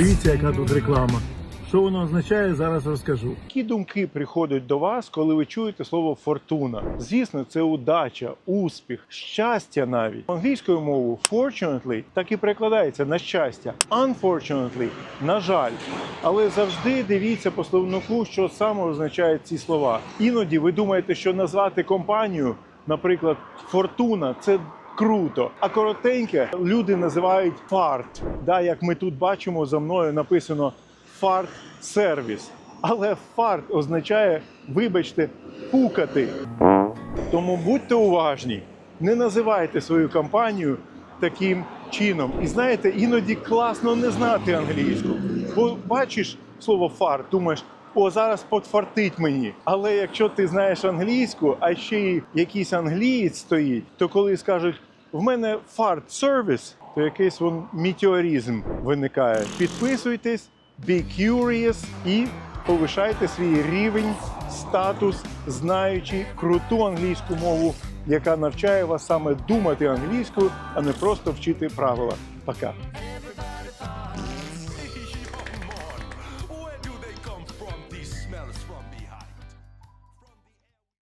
Подивіться, яка тут реклама. Що воно означає, зараз розкажу. Які думки приходять до вас, коли ви чуєте слово фортуна? Звісно, це удача, успіх, щастя навіть англійською мовою fortunately так і перекладається на щастя. Unfortunately – на жаль. Але завжди дивіться по словнику, що саме означають ці слова. Іноді ви думаєте, що назвати компанію, наприклад, фортуна це. Круто, а коротеньке люди називають фарт. Да, як ми тут бачимо, за мною написано фарт сервіс. Але фарт означає, вибачте, пукати. Тому будьте уважні, не називайте свою компанію таким чином. І знаєте, іноді класно не знати англійську. Бо бачиш слово фарт, думаєш. О, зараз подфартить мені. Але якщо ти знаєш англійську, а ще й якийсь англієць стоїть, то коли скажуть в мене фарт сервіс, то якийсь вон метеоризм виникає. Підписуйтесь, be curious і повишайте свій рівень, статус, знаючи круту англійську мову, яка навчає вас саме думати англійською, а не просто вчити правила. Пока.